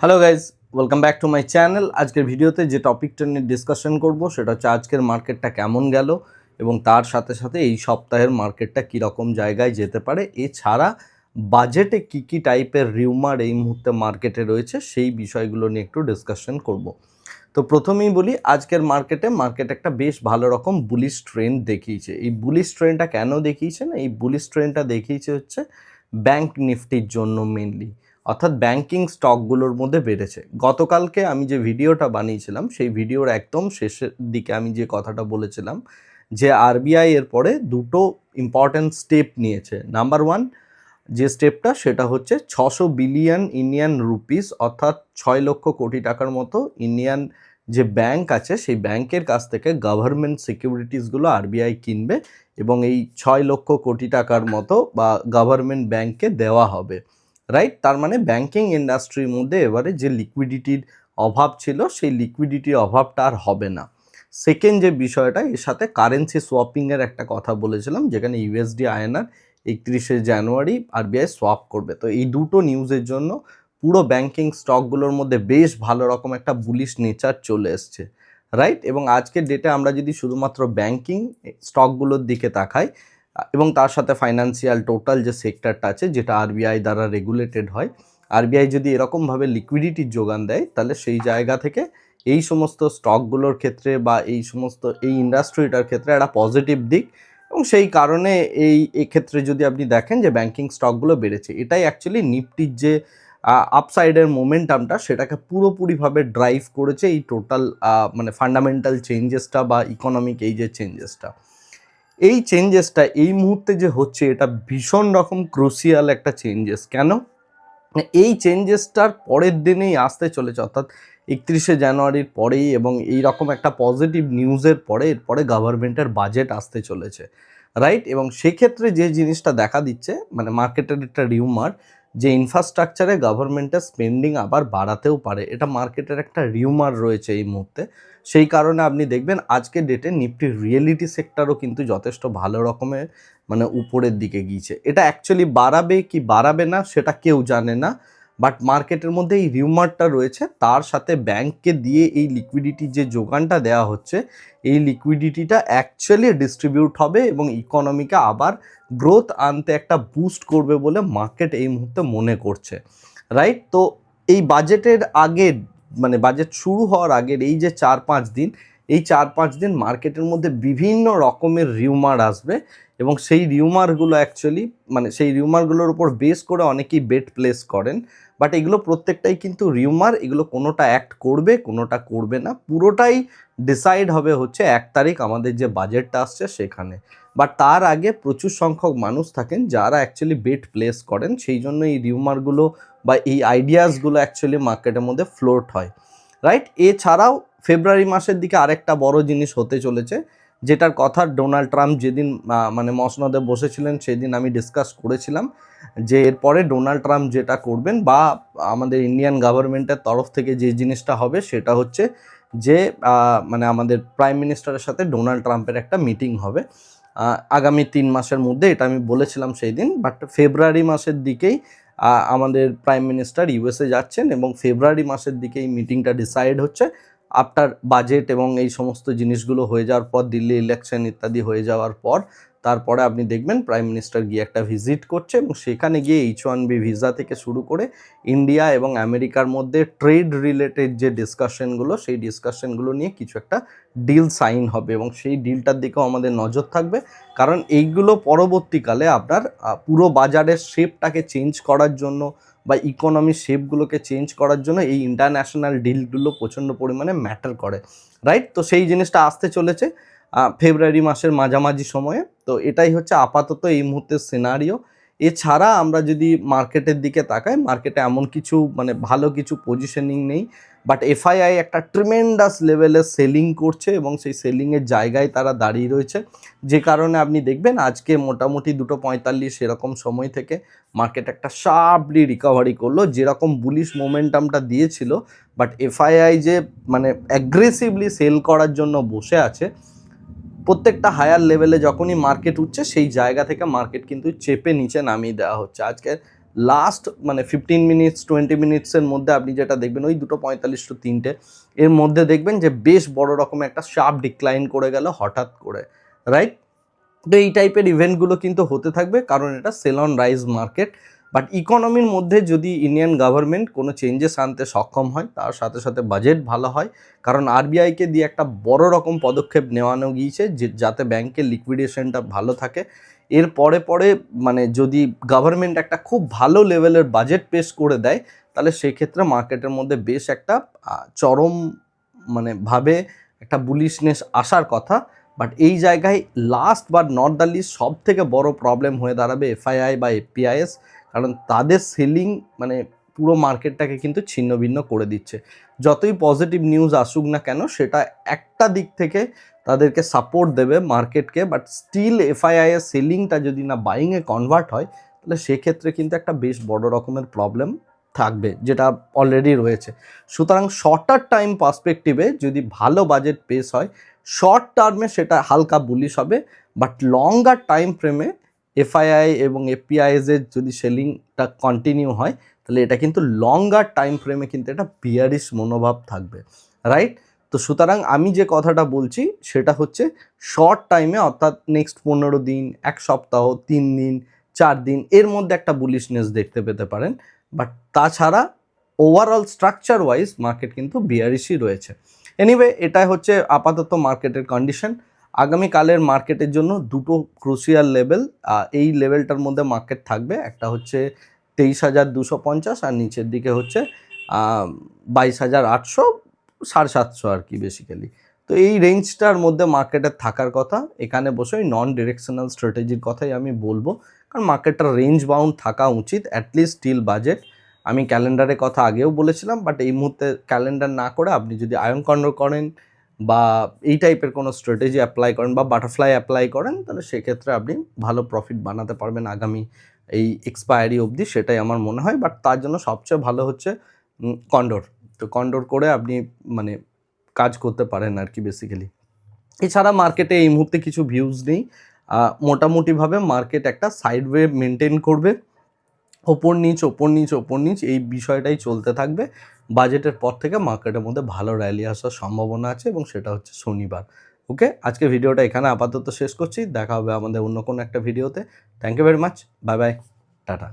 Hello guys welcome back to my channel আজকের ভিডিওতে যে টপিকটা নিয়ে ডিসকাশন করব, সেটা হচ্ছে আজকের মার্কেটটা কেমন গেল এবং তার সাথে সাথে এই সপ্তাহের মার্কেটটা কীরকম জায়গায় যেতে পারে। এছাড়া বাজেটে কী কী টাইপের রিউমার এই মুহূর্তে মার্কেটে রয়েছে, সেই বিষয়গুলো নিয়ে একটু ডিসকাশন করব। তো প্রথমেই বলি, আজকের মার্কেটে মার্কেট একটা বেশ ভালো রকম বুলিশ ট্রেন্ড দেখিয়েছে। এই বুলিশ ট্রেন্ডটা কেন দেখিয়েছে না? এই বুলিশ ট্রেন্ডটা দেখিয়েছে হচ্ছে ব্যাংক নিফটির জন্য মেনলি অর্থাৎ ব্যাংকিং স্টকগুলোর মধ্যে বেড়েছে। গতকালকে আমি যে ভিডিওটা বানিয়েছিলাম, সেই ভিডিওর একদম শেষের দিকে আমি যে কথাটা বলেছিলাম যে আরবিআই এর পরে দুটো ইম্পর্ট্যান্ট স্টেপ নিয়েছে। নাম্বার ওয়ান যে স্টেপটা সেটা হচ্ছে ছশো বিলিয়ন ইন্ডিয়ান রুপিস অর্থাৎ ছয় লক্ষ কোটি টাকার মতো ইন্ডিয়ান যে ব্যাংক আছে, সেই ব্যাংকের কাছ থেকে গভর্নমেন্ট সিকিউরিটিসগুলো আরবিআই কিনবে এবং এই ছয় লক্ষ কোটি টাকার মতো বা গভর্নমেন্ট ব্যাংককে দেওয়া হবে। রাইট তার মানে ব্যাংকিং ইন্ডাস্ট্রির মধ্যে এবারে যে লিকুইডিটির অভাব ছিল, সেই লিকুইডিটির অভাবটা আর হবে না। সেকেন্ড যে বিষয়টা, এর সাথে কারেন্সি সোয়াপিংয়ের একটা কথা বলেছিলাম, যেখানে ইউএসডি আয়নার একত্রিশে জানুয়ারি আরবিআই সোয়াপ করবে। তো এই দুটো নিউজের জন্য পুরো ব্যাংকিং স্টকগুলোর মধ্যে বেশ ভালো রকম একটা বুলিশ নেচার চলে এসছে। রাইট এবং আজকের ডেটে আমরা যদি শুধুমাত্র ব্যাংকিং স্টকগুলোর দিকে তাকাই এবং তার সাথে ফাইন্যান্সিয়াল টোটাল যে সেক্টরটা আছে, যেটা আরবিআই দ্বারা রেগুলেটেড হয় আরবিআই যদি এরকমভাবে লিকুইডিটির যোগান দেয়, তাহলে সেই জায়গা থেকে এই সমস্ত স্টকগুলোর ক্ষেত্রে বা এই সমস্ত এই ইন্ডাস্ট্রিটার ক্ষেত্রে একটা পজিটিভ দিক এবং সেই কারণে এই এক্ষেত্রে যদি আপনি দেখেন যে ব্যাংকিং স্টকগুলো বেড়েছে, এটাই অ্যাকচুয়ালি নিফটির যে আপসাইডের মোমেন্টামটা সেটাকে পুরোপুরিভাবে ড্রাইভ করেছে এই টোটাল মানে ফান্ডামেন্টাল চেঞ্জেসটা বা ইকোনমিক এই যে চেঞ্জেসটা এই চেঞ্জেসটা এই মুহূর্তে যে হচ্ছে, এটা ভীষণ রকম ক্রুশিয়াল একটা চেঞ্জেস কেন? এই চেঞ্জেসটার পরের দিনেই আসতে চলেছে, অর্থাৎ একত্রিশে জানুয়ারির পরেই এবং এই রকম একটা পজিটিভ নিউজের পরে, এরপরে গভর্নমেন্টের বাজেট আসতে চলেছে। রাইট এবং সেক্ষেত্রে যে জিনিসটা দেখা দিচ্ছে মানে মার্কেটের একটা রিউমার যে ইনফ্রাস্ট্রাকচারে গভর্নমেন্টের স্পেন্ডিং আবার বাড়াতেও পারে। এটা মার্কেটের একটা রিউমার রয়েছে এই মুহূর্তে। সেই কারণে আপনি দেখবেন আজকে ডেটে নিফটির রিয়েলিটি সেক্টরও কিন্তু যথেষ্ট ভালো রকমের মানে উপরের দিকে গিয়েছে। এটা অ্যাকচুয়ালি বাড়াবে কি বাড়াবে না সেটা কেউ জানে না। বাট মার্কেটের মধ্যে এই রিউমারটা রয়েছে, তার সাথে ব্যাংককে দিয়ে এই লিকুইডিটির যে যোগানটা দেওয়া হচ্ছে, এই লিকুইডিটিটা অ্যাকচুয়ালি ডিস্ট্রিবিউট হবে এবং ইকোনমিকে আবার গ্রোথ আনতে একটা বুস্ট করবে বলে মার্কেট এই মুহূর্তে মনে করছে। রাইট তো এই বাজেটের আগে মানে বাজেট শুরু হওয়ার আগের এই যে চার পাঁচ দিন, এই চার পাঁচ দিন মার্কেটের মধ্যে বিভিন্ন রকমের রিউমার আসবে এবং সেই রিউমারগুলো অ্যাকচুয়ালি মানে সেই রিউমারগুলোর উপর বেস করে অনেকেই বেট প্লেস করেন। বাট এগুলো প্রত্যেকটাই কিন্তু রিউমার এগুলো কোনোটা অ্যাক্ট করবে, কোনোটা করবে না, পুরোটাই ডিসাইড হবে হচ্ছে এক তারিখ আমাদের যে বাজেটটা আসছে সেখানে। বাট তার আগে প্রচুর সংখ্যক মানুষ থাকেন যারা অ্যাকচুয়ালি বেট প্লেস করেন, সেই জন্য এই রিউমারগুলো বা এই আইডিয়াসগুলো অ্যাকচুয়ালি মার্কেটের মধ্যে ফ্লোট হয়। রাইট এছাড়াও ফেব্রুয়ারি মাসের দিকে আরেকটা বড় জিনিস হতে চলেছে যেটার কথা ডোনাল্ড ট্রাম্প যেদিন মানে মসনদে বসেছিলেন সেদিন আমি ডিসকাস করেছিলাম যে এরপরে ডোনাল্ড ট্রাম্প যেটা করবেন বা আমাদের ইন্ডিয়ান গভর্নমেন্টের তরফ থেকে যে জিনিসটা হবে সেটা হচ্ছে যে মানে আমাদের প্রাইম মিনিস্টারের সাথে ডোনাল্ড ট্রাম্পের একটা মিটিং হবে। আগামী তিন মাসের মধ্যে, এটা আমি বলেছিলাম সেই দিন বাট ফেব্রুয়ারি মাসের দিকেই আমাদের প্রাইম মিনিস্টার ইউএসএ যাচ্ছেন এবং ফেব্রুয়ারি মাসের দিকে এই মিটিংটা ডিসাইড হচ্ছে। আফটার বাজেট এবং এই সমস্ত জিনিসগুলো হয়ে যাওয়ার পর দিল্লি ইলেকশন ইত্যাদি হয়ে যাওয়ার পর তারপরে আপনি দেখবেন প্রাইম মিনিস্টার গিয়ে একটা ভিজিট করছে এবং সেখানে গিয়ে এইচ ওয়ান বি ভিসা থেকে শুরু করে ইন্ডিয়া এবং আমেরিকার মধ্যে ট্রেড রিলেটেড যে ডিসকাশনগুলো সেই ডিসকাশনগুলো নিয়ে কিছু একটা ডিল সাইন হবে এবং সেই ডিলটার দিকেও আমাদের নজর থাকবে। কারণ এইগুলো পরবর্তীকালে আপনার পুরো বাজারের শেপটাকে চেঞ্জ করার জন্য বা ইকোনমি শেপগুলোকে চেঞ্জ করার জন্য এই ইন্টারন্যাশনাল ডিলগুলো প্রচণ্ড পরিমাণে ম্যাটার করে। রাইট তো সেই জিনিসটা আসতে চলেছে। ফেব্রুয়ারি মাসের মাঝামাঝি সময়ে। তো এটাই হচ্ছে আপাতত এই মুহূর্তের সিনারিও এছাড়া আমরা যদি মার্কেটের দিকে তাকাই, মার্কেটে এমন কিছু মানে ভালো কিছু পজিশনিং নেই। বাট এফআইআই একটা ট্রিমেন্ডাস লেভেলে সেলিং করছে এবং সেই সেলিংয়ের জায়গায় তারা দাঁড়িয়ে রয়েছে। যে কারণে আপনি দেখবেন আজকে মোটামুটি দুটো পঁয়তাল্লিশ এরকম সময় থেকে মার্কেট একটা শার্পলি রিকভারি করল। যেরকম বুলিশ মোমেন্টামটা দিয়েছিল বাট এফআইআই যে মানে অ্যাগ্রেসিভলি সেল করার জন্য বসে আছে প্রত্যেকটা হায়ার লেভেলে যখনই মার্কেট উঠছে, সেই জায়গা থেকে মার্কেট কিন্তু চেপে নিচে নামিয়ে দেওয়া হচ্ছে। আজকে লাস্ট মানে ফিফটিন মিনিটস টোয়েন্টি মিনিটসের মধ্যে আপনি যেটা দেখবেন, ওই দুটো পঁয়তাল্লিশ টু তিনটে, এর মধ্যে দেখবেন যে বেশ বড় রকম একটা শার্প ডিক্লাইন করে গেল হঠাৎ করে রাইট তো এই টাইপের ইভেন্টগুলো কিন্তু হতে থাকবে, কারণ এটা sell on rise market but ইকোনমির মধ্যে যদি ইন্ডিয়ান গভর্নমেন্ট কোনো চেঞ্জেস আনতে সক্ষম হয়, তার সাথে সাথে বাজেট ভালো হয়, কারণ আরবিআইকে দিয়ে একটা বড় রকম পদক্ষেপ নেওয়ানো গিয়েছে যাতে ব্যাংকের লিকুইডেশনটা ভালো থাকে। এর পরে পরে মানে যদি গভর্নমেন্ট একটা খুব ভালো লেভেলের বাজেট পেশ করে দেয়, তাহলে সেক্ষেত্রে মার্কেটের মধ্যে বেশ একটা চরম মানে ভাবে একটা বুলিশনেস আসার কথা। বাট এই জায়গায় লাস্ট বা নট দ্য লিস্ট সব থেকে বড় প্রবলেম হয়ে দাঁড়াবে এফআইআই বা এপিআইএস কারণ তাদের সেলিং মানে পুরো মার্কেটটাকে কিন্তু ছিন্ন ভিন্ন করে দিচ্ছে। যতই পজিটিভ নিউজ আসুক না কেন, সেটা একটা দিক থেকে তাদেরকে সাপোর্ট দেবে মার্কেটকে বাট স্টিল এফআইআইএস সেলিংটা যদি না বাইংয়ে কনভার্ট হয়, তাহলে সেক্ষেত্রে কিন্তু একটা বেশ বড় রকমের প্রবলেম থাকবে, যেটা অলরেডি রয়েছে। সুতরাং শর্টার টাইম পার্সপেক্টিভে যদি ভালো বাজেট পেস হয় শর্ট টার্মে সেটা হালকা বুলিশ হবে বাট লঙ্গার টাইম ফ্রেমে এফআইআই এবং এপিআইএস এর যদি সেলিংটা কন্টিনিউ হয়, তাহলে এটা কিন্তু লঙ্গার টাইম ফ্রেমে কিন্তু এটা বিয়ারিশ মনোভাব থাকবে রাইট তো সুতরাং আমি যে কথাটা বলছি, সেটা হচ্ছে শর্ট টাইমে অর্থাৎ নেক্সট পনেরো দিন, এক সপ্তাহ, তিন দিন, চার দিন, এর মধ্যে একটা বুলিশনেস দেখতে পেতে পারেন। বাট তাছাড়া ওভারঅল স্ট্রাকচার ওয়াইজ মার্কেট কিন্তু বিয়ারিশই রয়েছে। এনিওয়ে এটাই হচ্ছে আপাতত মার্কেটের কন্ডিশন আগামীকালের মার্কেটের জন্য দুটো ক্রুশিয়াল লেভেল এই লেভেলটার মধ্যে মার্কেট থাকবে। একটা হচ্ছে তেইশ হাজার দুশো পঞ্চাশ আর নিচের দিকে হচ্ছে বাইশ হাজার আটশো, সাড়ে সাতশো আর কি বেসিক্যালি তো এই রেঞ্জটার মধ্যে মার্কেটের থাকার কথা, এখানে বসে ওই নন ডিরেকশনাল স্ট্র্যাটেজির কথাই আমি বলব। কারণ মার্কেটটা রেঞ্জ বাউন্ড থাকা উচিত অ্যাটলিস্ট স্টিল বাজেট আমি ক্যালেন্ডারের কথা আগেও বলেছিলাম বাট এই মুহূর্তে ক্যালেন্ডার না করে আপনি যদি আয়ন কন্ট্রোল করেন বা এই টাইপের কোনো স্ট্র্যাটেজি অ্যাপ্লাই করেন বা বাটারফ্লাই অ্যাপ্লাই করেন, তাহলে সেক্ষেত্রে আপনি ভালো প্রফিট বানাতে পারবেন আগামী এই এক্সপায়ারি অবধি, সেটাই আমার মনে হয়। বাট তার জন্য সবচেয়ে ভালো হচ্ছে কন্ডোর তো কন্ডোর করে আপনি মানে কাজ করতে পারেন আর কি বেসিক্যালি এছাড়া মার্কেটে এই মুহূর্তে কিছু ভিউজ নেই। মোটামুটিভাবে মার্কেট একটা সাইড ওয়ে মেনটেন করবে। ওপর নিচ ওপর নিচ ওপর নিচ, এই বিষয়টাই চলতে থাকবে। বাজেটের পর থেকে মার্কেটের মধ্যে ভালো র্যালি আসার সম্ভাবনা আছে এবং সেটা হচ্ছে শনিবার। ওকে? আজকে ভিডিওটা এখানে আপাতত শেষ করছি। দেখা হবে আমাদের অন্য কোনো একটা ভিডিওতে। Thank you very much bye bye tata